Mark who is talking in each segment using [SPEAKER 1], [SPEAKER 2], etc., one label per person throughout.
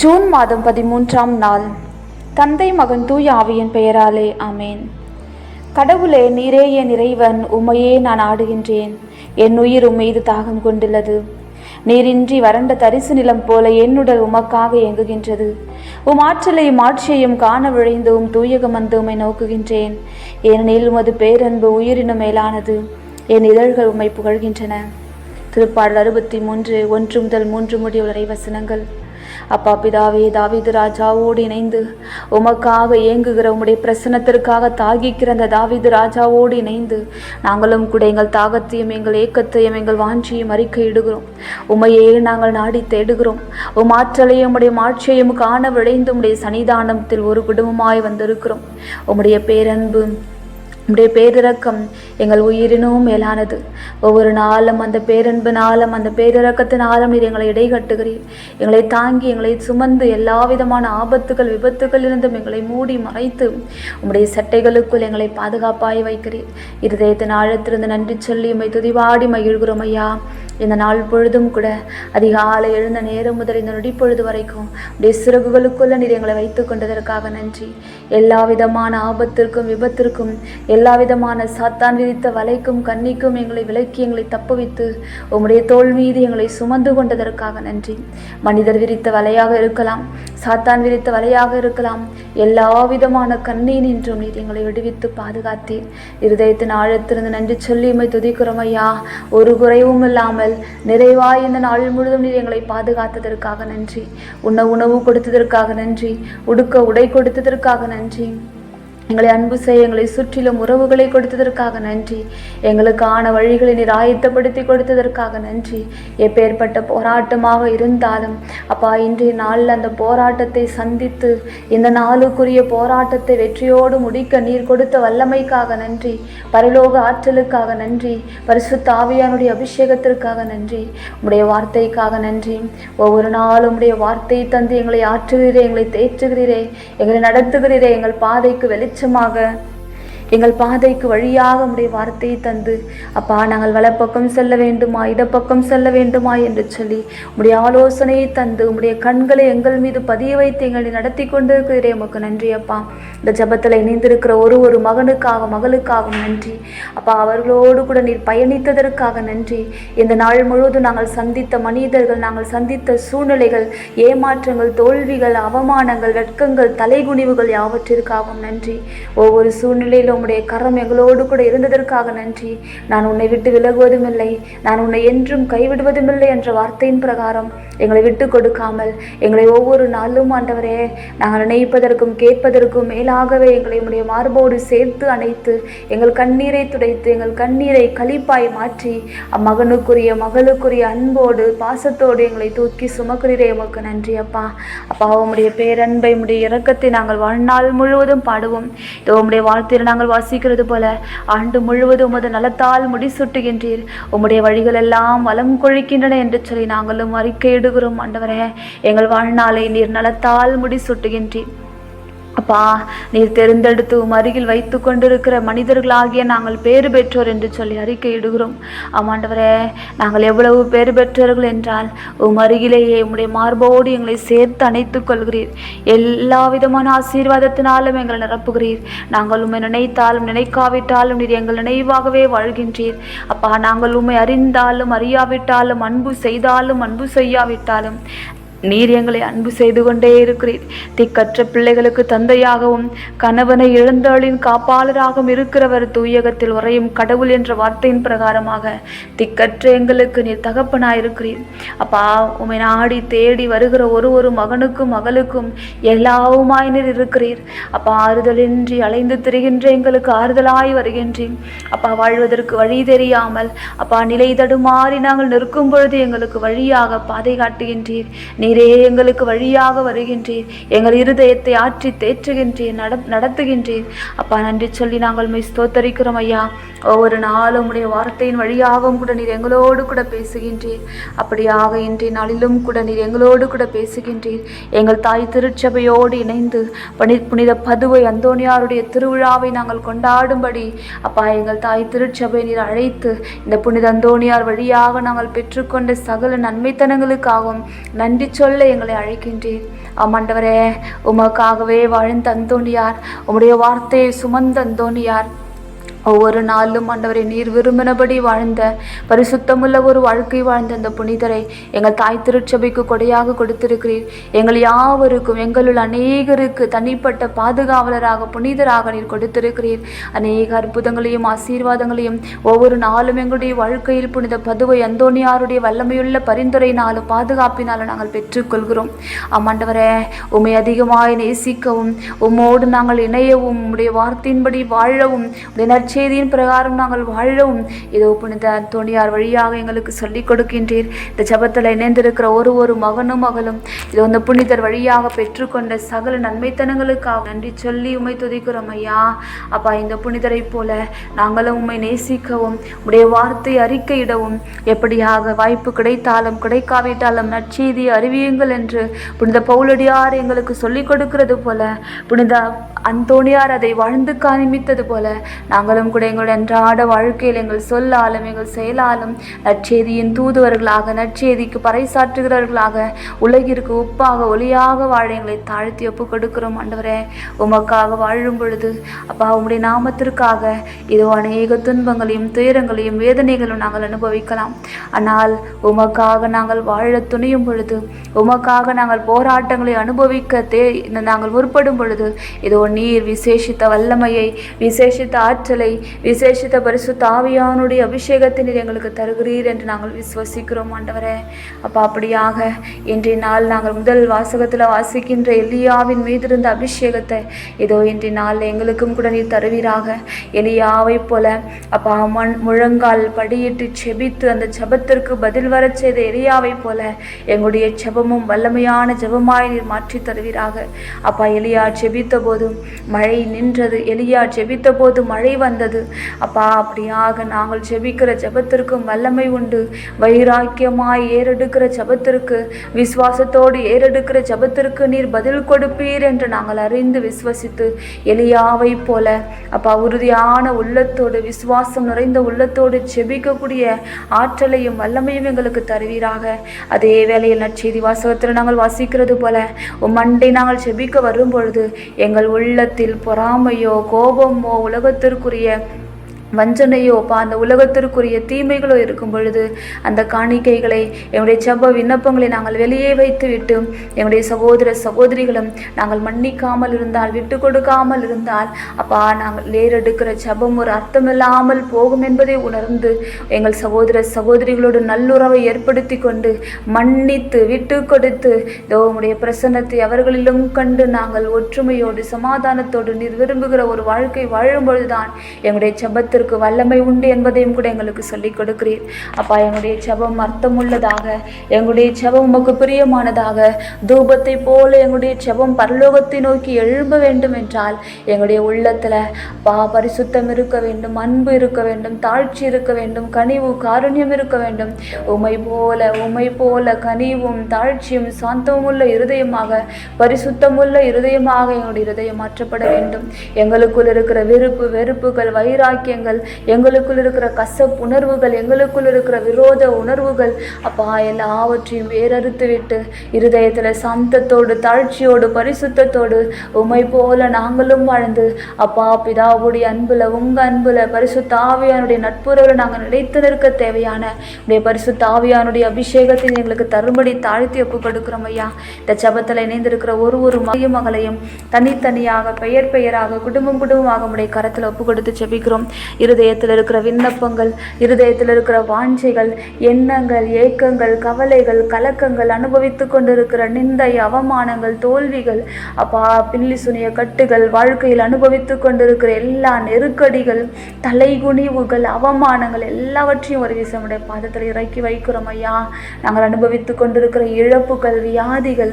[SPEAKER 1] June மாதம் பதிமூன்றாம் நாள். தந்தை மகன் தூய ஆவியின் பெயராலே ஆமேன். கடவுளே நீரே என் இறைவன் உம்மையே நான் ஆடுகின்றேன். என் உயிர் உம்மீது தாகம் கொண்டுள்ளது. நீரின்றி வறண்ட தரிசு நிலம் போல என்னுடல் உமக்காக இயங்குகின்றது உம் ஆற்றலையும் ஆட்சியையும் காண விழைந்து உம் தூயகம் வந்து உம்மை நோக்குகின்றேன். ஏனெனில் உமது பேரன்பு உயிரினும் மேலானது. என் இதழ்கள் உம்மை புகழ்கின்றன. திருப்பாடல் அறுபத்தி மூன்று ஒன்று முதல் மூன்று முடிவுரை வசனங்கள். அப்பா பிதாவே தாவீது ராஜாவோடு இணைந்து. உமக்காக ஏங்குகிற உம்முடைய பிரசனத்திற்காக தாகிக்கிற அந்த தாவீது ராஜாவோடு இணைந்து. நாங்களும் கூட எங்கள் தாகத்தையும் எங்கள் ஏக்கத்தையும் எங்கள் வாஞ்சியும் அறிக்கையிடுகிறோம் உமையே நாங்கள் நாடி தேடுகிறோம். உம் ஆற்றலையும் உடைய மாட்சியையும் காண விளைந்து உம்முடைய சன்னிதானத்தில் ஒரு குடும்பமாய் வந்திருக்கிறோம். உம்முடைய பேரன்பு உம்முடைய பேரிறக்கம் எங்கள் உயிரினும் மேலானது. ஒவ்வொரு நாளும் அந்த பேரன்பினாலும் அந்த பேரிறக்கத்தினாலும் நீர் எங்களை இடைகட்டுகிறீர். எங்களை தாங்கி எங்களை சுமந்து எல்லா விதமான ஆபத்துகள் விபத்துகளிலிருந்தும் எங்களை மூடி மறைத்து உம்முடைய சட்டைகளுக்குள் எங்களை பாதுகாப்பாய் வைக்கிறீர். இருதயத்தின் ஆழத்திலிருந்து நன்றி சொல்லி உம்மை துதிவாடி மகிழ்கிறோம் ஐயா. இந்த நாள் பொழுதும் கூட அதிகாலை எழுந்த நேரம் முதல் இந்த நொடி பொழுது வரைக்கும் உடைய சிறகுகளுக்குள்ள நீர் எங்களை வைத்து கொண்டதற்காக நன்றி. எல்லா விதமான ஆபத்திற்கும் விபத்திற்கும் எல்லா விதமான சாத்தான் விதித்த வலைக்கும் கண்ணிக்கும் எங்களை விலக்கி எங்களை தப்புவித்து உம்முடைய தோல் மீது எங்களை சுமந்து கொண்டதற்காக நன்றி. மனிதர் விரித்த வலையாக இருக்கலாம் சாத்தான் விரித்த வலையாக இருக்கலாம் எல்லா விதமான கண்ணீனின்றும் நீர் எங்களை விடுவித்து பாதுகாத்தீர். இருதயத்தின் ஆழத்திலிருந்து நன்றி சொல்லி உம்மை துதிக்கிறோம் ஐயா. ஒரு குறைவும் இல்லாமல் நிறைவாய் இந்த நாள் முழுதும் நீர் எங்களை பாதுகாத்ததற்காக நன்றி. உண்ண உணவு கொடுத்ததற்காக நன்றி. உடுக்க உடை கொடுத்ததற்காக நன்றி. எங்களை அன்பு செய்ய எங்களை சுற்றிலும் உறவுகளை கொடுத்ததற்காக நன்றி. எங்களுக்கான வழிகளை நீர் ஆயத்தப்படுத்தி கொடுத்ததற்காக நன்றி. எப்பேற்பட்ட போராட்டமாக இருந்தாலும் அப்பா இன்றைய நாளில் அந்த போராட்டத்தை சந்தித்து இந்த நாளுக்குரிய போராட்டத்தை வெற்றியோடு முடிக்க நீர் கொடுத்த வல்லமைக்காக நன்றி. பரலோக ஆற்றலுக்காக நன்றி. பரிசு தாவியானுடைய அபிஷேகத்திற்காக நன்றி. உடைய வார்த்தைக்காக நன்றி. ஒவ்வொரு நாளும் உடைய வார்த்தை தந்து எங்களை ஆற்றுகிறீரே எங்களை தேற்றுகிறீரே எங்களை நடத்துகிறீரே எங்கள் பாதைக்கு வெளிச்சமாக எங்கள் பாதைக்கு வழியாக உம்முடைய வார்த்தையை தந்து அப்பா நாங்கள் வலப்பக்கம் செல்ல வேண்டுமா? இடப்பக்கம் செல்ல வேண்டுமா? என்று சொல்லி உம்முடைய ஆலோசனையை தந்து உம்முடைய கண்களை எங்கள் மீது பதிய வைத்து எங்களை நடத்தி கொண்டிருக்கிறீரே. உமக்கு நன்றி அப்பா. இந்த ஜபத்தில் இணைந்திருக்கிற ஒரு ஒரு மகனுக்காக மகளுக்காகவும் நன்றி. அப்பா அவர்களோடு கூட நீர் பயணித்ததற்காக நன்றி. இந்த நாள் முழுவதும் நாங்கள் சந்தித்த மனிதர்கள் நாங்கள் சந்தித்த சூழ்நிலைகள் ஏமாற்றங்கள் தோல்விகள் அவமானங்கள் வெட்கங்கள் தலைகுனிவுகள் யாவற்றிற்காகவும் நன்றி. ஒவ்வொரு சூழ்நிலையிலும் உம்முடைய கரம் எங்களோடு கூட இருந்ததற்காக நன்றி. நான் உன்னை விட்டு விலகுவதும் இல்லை நான் உன்னை என்றும் கைவிடுவதும் இல்லை என்ற வார்த்தையின் பிரகாரம் எங்களை விட்டு கொடுக்காமல் எங்களை ஒவ்வொரு நாளும் ஆண்டவரே நாங்கள் நினைப்பதற்கும் கேட்பதற்கும் மேலாகவே எங்களை உடைய மார்போடு சேர்த்து அணைத்து எங்கள் கண்ணீரை துடைத்து எங்கள் கண்ணீரை கழிப்பாய் மாற்றி அம்மகனுக்குரிய மகளுக்குரிய அன்போடு பாசத்தோடு எங்களை தூக்கி சுமக்கிறீரே உமக்கு நன்றி அப்பா. அப்பா உம்முடைய பேரன்பை உடைய இறக்கத்தை நாங்கள் வாழ்நாள் முழுவதும் பாடுவோம். இதோ உம்முடைய வாழ்த்தையில் நாங்கள் வாசிக்கிறது போல ஆண்டு முழுவதும் உமது நலத்தால் முடிசூட்டுகின்றீர். உம்முடைய வழிகள் எல்லாம் வளம் கொழிக்கின்றன என்று சொல்லி நாங்களும் அறிக்கையிடுகிறோம் ஆண்டவரே. எங்கள் வாழ்நாளை நீர் நலத்தால் முடிசூட்டுகின்றீர். அப்பா நீர் தெரிந்தெடுத்து உம் அருகில் வைத்து கொண்டிருக்கிற மனிதர்களாகிய நாங்கள் பேறு பெற்றோர் என்று சொல்லி அறிக்கையிடுகிறோம். ஆமாண்டவரே நாங்கள் எவ்வளவு பேறு பெற்றோர்கள் என்றால் உம் அருகிலேயே உம்முடைய மார்போடு எங்களை சேர்த்து அணைத்துக் கொள்கிறீர். எல்லா விதமான ஆசீர்வாதத்தினாலும் எங்களை நிரப்புகிறீர். நாங்கள் உம்மை நினைத்தாலும் நினைக்காவிட்டாலும் நீர் எங்கள் நினைவாகவே வாழ்கின்றீர். அப்பா நாங்கள் உம்மை அறிந்தாலும் அறியாவிட்டாலும் அன்பு செய்தாலும் அன்பு செய்யாவிட்டாலும் நீர் எங்களை அன்பு செய்து கொண்டே இருக்கிறீர். திக்கற்ற பிள்ளைகளுக்கு தந்தையாகவும் கணவனை இழந்தவளின் காப்பாளராகவும் இருக்கிறவர் தூயகத்தில் உறையும் கடவுள் என்ற வார்த்தையின் பிரகாரமாக திக்கற்ற எங்களுக்கு நீர் தகப்பனாயிருக்கிறீர். அப்பா உமை நாடி தேடி வருகிற ஒரு ஒரு மகனுக்கும் மகளுக்கும் எல்லாவுமாய் நீர் இருக்கிறீர். அப்பா ஆறுதலின்றி அலைந்து திரிகின்ற எங்களுக்கு ஆறுதலாய் வருகின்றேன் அப்பா வாழ்வதற்கு வழி தெரியாமல் அப்பா நிலை தடுமாறி நாங்கள் நிற்கும் பொழுது எங்களுக்கு வழியாக பாதை காட்டுகின்றீர். நீரே எங்களுக்கு வழியாக வருகின்றீர். எங்கள் இருதயத்தை ஆற்றி தேற்றுகின்றீர் நட நடத்துகின்றீர். அப்பா நன்றி சொல்லி நாங்கள் மை ஸ்தோத்தரிக்கிறோம் ஐயா. ஒவ்வொரு நாளும் உடைய வார்த்தையின் வழியாகவும் கூட நீர் எங்களோடு கூட பேசுகின்றீர். அப்படியாக இன்றைய நாளிலும் கூட நீர் எங்களோடு கூட பேசுகின்றீர். எங்கள் தாய் திருச்சபையோடு இணைந்து பனி புனித பதுவை அந்தோனியாருடைய திருவிழாவை நாங்கள் கொண்டாடும்படி அப்பா எங்கள் தாய் திருச்சபை நீர் அழைத்து இந்த புனித அந்தோனியார் வழியாக நாங்கள் பெற்றுக்கொண்ட சகல நன்மைத்தனங்களுக்காகவும் நன்றி சொல்ல எங்களை அழைக்கின்றீர். ஆமாண்டவரே உமக்காகவே வாழ்ந்த அந்தோணியார் உம்முடைய வார்த்தையை சுமந்தந்தோணியார். ஒவ்வொரு நாளும் ஆண்டவரை நீர் விரும்பினபடி வாழ்ந்த பரிசுத்தமுள்ள ஒரு வாழ்க்கை வாழ்ந்த அந்த புனிதரை எங்கள் தாய் திருச்சபைக்கு கொடையாக கொடுத்திருக்கிறீர். எங்கள் யாவருக்கும் எங்களுள் அநேகருக்கு தனிப்பட்ட பாதுகாவலராக புனிதராக நீர் கொடுத்திருக்கிறீர். அநேக அற்புதங்களையும் ஆசீர்வாதங்களையும் ஒவ்வொரு நாளும் எங்களுடைய வாழ்க்கையில் புனித பதுவை அந்தோனியாருடைய வல்லமையுள்ள பரிந்துரையினாலும் பாதுகாப்பினாலும் நாங்கள் பெற்றுக்கொள்கிறோம். ஆமாண்டவரே உமை அதிகமாய் நேசிக்கவும் உம்மோடு நாங்கள் இணையவும் உடைய வார்த்தையின்படி வாழவும் உடைய நற்செய்தியின் பிரகாரம் நாங்கள் வாழவும். இதோ புனித அந்தோணியார் வழியாக எங்களுக்கு சொல்லிக் கொடுக்கின்றீர். இந்த ஜபத்தில் இணைந்திருக்கிற ஒரு ஒரு மகனும் மகளும் இதோ இந்த புனிதர் வழியாக பெற்றுக்கொண்ட சகல நன்மைத்தனங்களுக்காக நன்றி சொல்லி உம்மை துதிக்கிறோம் ஐயா. அப்பா இந்த புனிதரை போல நாங்களும் உண்மை நேசிக்கவும் உடைய வார்த்தை அறிக்கையிடவும். எப்படியாக வாய்ப்பு கிடைத்தாலும் கிடைக்காவிட்டாலும் நற்செய்தியை அறிவியுங்கள் என்று புனித பவுலடியார் எங்களுக்கு சொல்லிக் கொடுக்கிறது போல புனித அந்தோணியார் அதை வாழ்ந்து காணிமித்தது போல நாங்களும் கூட எங்களுடைய அன்றாட வாழ்க்கையில் எங்கள் சொல்லாலும் எங்கள் செயலாலும் நற்செய்தியின் தூதுவர்களாக நற்செய்திக்கு பறைசாற்றுகிறவர்களாக உலகிற்கு உப்பாக ஒளியாக வாழ எங்களை தாழ்த்தி ஒப்பு கொடுக்கிறோம் ஆண்டவரே. உமக்காக வாழும் பொழுது அப்பா உம்முடைய நாமத்திற்காக இதோ அநேக துன்பங்களையும் துயரங்களையும் வேதனைகளும் நாங்கள் அனுபவிக்கலாம். ஆனால் உமக்காக நாங்கள் வாழ துணியும் பொழுது உமக்காக நாங்கள் போராட்டங்களை அனுபவிக்க தே நாங்கள் முற்படும் பொழுது இதோ நீர் விசேஷித்த வல்லமையை விசேஷித்த ஆற்றலை விசேஷித்த பரிசு தாவியானுடைய அபிஷேகத்தை நீர் எங்களுக்கு தருகிறீர் என்று நாங்கள் விசுவசிக்கிறோம் ஆண்டவரே. அப்பா அப்படியாக இன்றைய நாள் நாங்கள் முதல் வாசகத்தில் வாசிக்கின்ற எலியாவின் மீது இருந்த அபிஷேகத்தை இதோ இன்றைய நாள் எங்களுக்கும் கூட நீர் தருவீராக. எலியாவை போல அப்பா மண் முழங்கால் படியிட்டு செபித்து அந்த ஜபத்திற்கு பதில் வரச் செய்த எலியாவை போல எங்களுடைய ஜபமும் வல்லமையான ஜெபமாய் நீர் மாற்றி தருவீராக. அப்பா எலியா ஜெபித்த போதும் மழை நின்றது. எலியா ஜெபித்த போது மழை வந்தது அப்பா அப்படியாக நாங்கள் ஜெபிக்கிற ஜெபத்திற்கும் வல்லமை உண்டு. வைராக்கியமாய் ஏறெடுக்கிற ஜெபத்திற்கு விசுவாசத்தோடு ஏறெடுக்கிற ஜெபத்திற்கு நீர் பதில் கொடுப்பீர் என்று நாங்கள் அறிந்து விசுவசித்து எலியாவை போல. அப்பா உறுதியான உள்ளத்தோடு விசுவாசம் நிறைந்த உள்ளத்தோடு ஜெபிக்கக்கூடிய ஆற்றலையும் வல்லமையும் எங்களுக்கு தருவீராக. அதே வேளையில் நற்செய்தி வாசகத்தில் நாங்கள் வாசிக்கிறது போல மண்டை நாங்கள் ஜெபிக்க வரும் பொழுது எங்கள் உள்ளத்தில் பொறாமையோ கோபமோ உலகத்திற்குரிய є வஞ்சனையோ பா அந்த உலகத்திற்குரிய தீமைகளோ இருக்கும் பொழுது அந்த காணிக்கைகளை எங்களுடைய செப விண்ணப்பங்களை நாங்கள் வெளியே வைத்து விட்டு எங்களுடைய சகோதர சகோதரிகளும் நாங்கள் மன்னிக்காமல் இருந்தால் விட்டு கொடுக்காமல் இருந்தால் அப்பா நாங்கள் ஏறெடுக்கிற செபம் ஒரு அர்த்தமில்லாமல் போகும் என்பதை உணர்ந்து எங்கள் சகோதர சகோதரிகளோடு நல்லுறவை ஏற்படுத்தி கொண்டு மன்னித்து விட்டு கொடுத்து இதோ உங்களுடைய பிரசன்னத்தை அவர்களிலும் கண்டு நாங்கள் ஒற்றுமையோடு சமாதானத்தோடு நீர் விரும்புகிற ஒரு வாழ்க்கை வாழும்பொழுதுதான் எங்களுடைய எங்களுடைய ஜெபத்திற்கு வல்லமை உண்டு என்பதையும் கூட எங்களுக்கு சொல்லிக் கொடுக்கிறீர். அப்பா எங்களுடைய ஜெபம் அர்த்தமுள்ளதாக எங்களுடைய ஜெபம் உமக்கு பிரியமானதாக தூபத்தை போல எங்களுடைய ஜெபம் பரலோகத்தை நோக்கி எழும்ப வேண்டும் என்றால் எங்களுடைய உள்ளத்தில் பா பரிசுத்தம் இருக்க வேண்டும் அன்பு இருக்க வேண்டும் தாழ்ச்சி இருக்க வேண்டும் கனிவு காருண்யம் இருக்க வேண்டும். உமை போல உமை போல கனிவும் தாழ்ச்சியும் சாந்தமுள்ள இருதயமாக பரிசுத்தமுள்ள இருதயமாக எங்களுடைய இருதயம் மாற்றப்பட வேண்டும். எங்களுக்குள் இருக்கிற வெறுப்பு வெறுப்புகள் வைராக்கியங்கள் எங்களுக்குள் இருக்கிற கசப்பு உணர்வுகள் எங்களுக்குள் இருக்கிற விரோத உணர்வுகள் அப்பா எல்லாவற்றையும் வேறறுத்து விட்டு இருதயத்தில் சாந்தத்தோடு தாழ்ச்சியோடு பரிசுத்தத்தோடு உமை போல நாங்களும் வாழ்ந்து அப்பா பிதாவுடைய அன்புல உங்க அன்புல பரிசுத்த ஆவியானுடைய நாங்கள் நிலைத்து நிற்க தேவையான உடைய பரிசுத்த ஆவியானுடைய அபிஷேகத்தை எங்களுக்கு தரும்படி தாழ்த்தி ஒப்பு கொடுக்கிறோம் ஐயா. இந்த ஜபத்தில் இணைந்திருக்கிற ஒரு ஒரு மகிய மகளையும் தனித்தனியாக பெயர் பெயராக குடும்பம் குடும்பமாக உடைய கரத்தில் ஒப்பு கொடுத்து ஜெபிக்கிறோம். இருதயத்தில் இருக்கிற விண்ணப்பங்கள் இருதயத்தில் இருக்கிற வாஞ்சைகள் எண்ணங்கள் ஏக்கங்கள் கவலைகள் கலக்கங்கள் அனுபவித்து கொண்டிருக்கிற நிந்தை அவமானங்கள் தோல்விகள் அப்பா பில்லி சுனிய கட்டுகள் வாழ்க்கையில் அனுபவித்து கொண்டிருக்கிற எல்லா நெருக்கடிகள் தலைகுனிவுகள் அவமானங்கள் எல்லாவற்றையும் ஒரு விசமுடைய பாதத்தில் இறக்கி வைக்கிறோம் ஐயா. நாங்கள் அனுபவித்து கொண்டிருக்கிற இழப்புகள் வியாதிகள்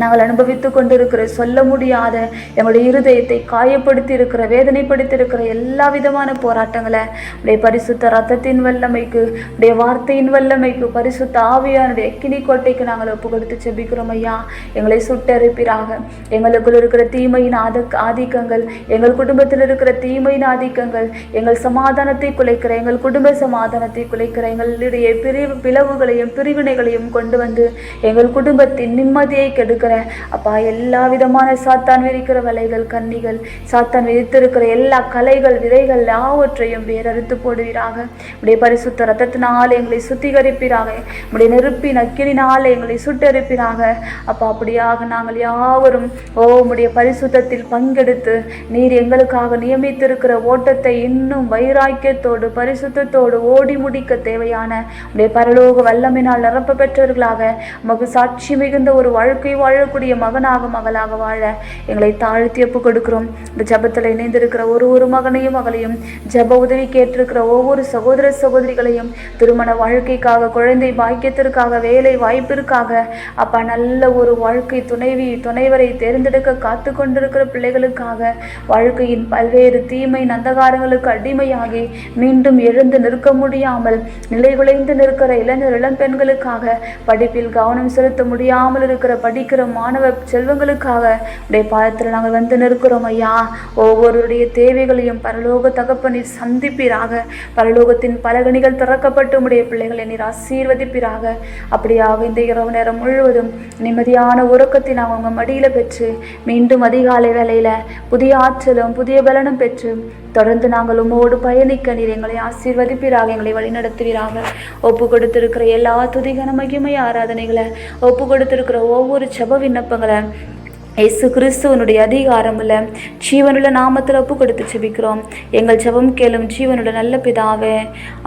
[SPEAKER 1] நாங்கள் அனுபவித்து கொண்டிருக்கிற சொல்ல முடியாத எங்களுடைய இருதயத்தை காயப்படுத்தி இருக்கிற வேதனைப்படுத்தி இருக்கிற எல்லா விதமான போராட்டங்களை உடைய பரிசுத்த ரத்தத்தின் வல்லமைக்கு உடைய வார்த்தையின் வல்லமைக்கு பரிசுத்த ஆவியானுடைய எக்கினி கோட்டைக்கு நாங்கள் ஒப்பு கொடுத்து செபிக்கிறோம் ஐயா. எங்களை சுட்டரிப்பிறாக எங்களுக்குள் இருக்கிற தீமையின் ஆத ஆதிக்கங்கள் எங்கள் குடும்பத்தில் இருக்கிற தீமையின் ஆதிக்கங்கள் எங்கள் சமாதானத்தை குலைக்கிற எங்கள் குடும்ப சமாதானத்தை குலைக்கிற எங்களுடைய பிரிவு பிளவுகளையும் பிரிவினைகளையும் கொண்டு வந்து எங்கள் குடும்பத்தின் நிம்மதியை கெடுக்கிற அப்பா எல்லா விதமான சாத்தான் விரிக்கிற வலைகள் கன்னிகள் சாத்தான் விதித்திருக்கிற எல்லா கலைகள் விதைகள் யாவற்றையும் வேறறுத்து போடுவீராக. உடைய பரிசுத்த ரத்தத்தினால் எங்களை சுத்திகரிப்பீராக. உடைய நெருப்பின் அக்கினால் எங்களை சுட்டெரிப்பீராக. அப்பா அப்படியாக நாங்கள் யாவரும் ஓ உடைய பரிசுத்தத்தில் பங்கெடுத்து நீர் எங்களுக்காக நியமித்திருக்கிற ஓட்டத்தை இன்னும் வைராக்கியத்தோடு பரிசுத்தத்தோடு ஓடி முடிக்க தேவையான உடைய பரலோக வல்லமினால் நிரப்ப பெற்றவர்களாக உமக்கு சாட்சி மிகுந்த ஒரு வாழ்க்கை வாழக்கூடிய மகனாக மகளாக வாழ எங்களை தாழ்த்தி ஒப்பு கொடுக்கிறோம். இந்த ஜபத்தில் இணைந்திருக்கிற ஒரு ஒரு மகனையும் மகளையும் ஜப உதவி கேட்டிருக்கிற ஒவ்வொரு சகோதர சகோதரிகளையும் திருமண வாழ்க்கைக்காக குழந்தை பாக்கியத்திற்காக வேலை வாய்ப்பிற்காக அப்பா நல்ல ஒரு வாழ்க்கை துணைவி துணைவரை தேர்ந்தெடுக்க காத்து கொண்டிருக்கிற பிள்ளைகளுக்காக வாழ்க்கையின் பல்வேறு தீமை நந்தகாரங்களுக்கு அடிமையாகி மீண்டும் எழுந்து நிற்க முடியாமல் நிலை குலைந்து நிற்கிற இளைஞர் இளம் பெண்களுக்காக படிப்பில் கவனம் செலுத்த முடியாமல் இருக்கிற படிக்கிற மாணவ செல்வங்களுக்காக உடைய பாதத்தில் நாங்கள் வந்து நிற்கிறோம் ஐயா. ஒவ்வொருடைய தேவைகளையும் பரலோக தகப்பனை சந்திப்பீராக. பரலோகத்தின் பலகணிகள் திறக்கப்பட்டு உடைய பிள்ளைகளை நீர் ஆசீர்வதிப்பீராக. அப்படியாக இந்த இரவு நேரம் முழுவதும் நிம்மதியான உறக்கத்தை நாங்கள் உங்கள் மடியில் பெற்று மீண்டும் அதிகாலை வேலையில் புதிய ஆற்றலும் புதிய பலனும் பெற்று தொடர்ந்து நாங்கள் உமோடு பயணிக்க நீர் எங்களை ஆசீர்வதிப்பீராக எங்களை வழிநடத்துவீராக. ஒப்பு கொடுத்திருக்கிற எல்லா துதிகன மகிமை ஆராதனைகளை ஒப்பு கொடுத்திருக்கிற ஒவ்வொரு செப விண்ணப்பங்களை இயேசு கிறிஸ்துவனுடைய அதிகாரமுள்ள ஜீவனுள்ள நாமத்தில் ஒப்பு கொடுத்து செபிக்கிறோம் எங்கள் ஜெபம் கேளும் ஜீவனுள்ள நல்ல பிதாவே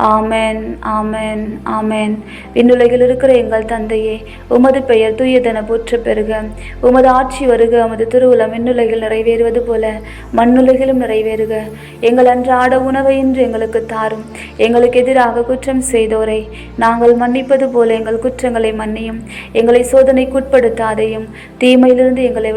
[SPEAKER 1] ஆமேன் ஆமேன் ஆமேன். விண்ணுலகில் இருக்கிற எங்கள் தந்தையே உமது பெயர் தூயதென போற்ற பெறுக உமது ஆட்சி வருக உமது திருவுளம் விண்ணுலகில் நிறைவேறுவது போல மண்ணுலகிலும் நிறைவேறுக. எங்கள் அன்றாட உணவை இன்று எங்களுக்கு தாரும். எங்களுக்கு எதிராக குற்றம் செய்தோரை நாங்கள் மன்னிப்பது போல எங்கள் குற்றங்களை மன்னியும். எங்களை சோதனைக்குட்படுத்தாதையும் தீமையிலிருந்து எங்களை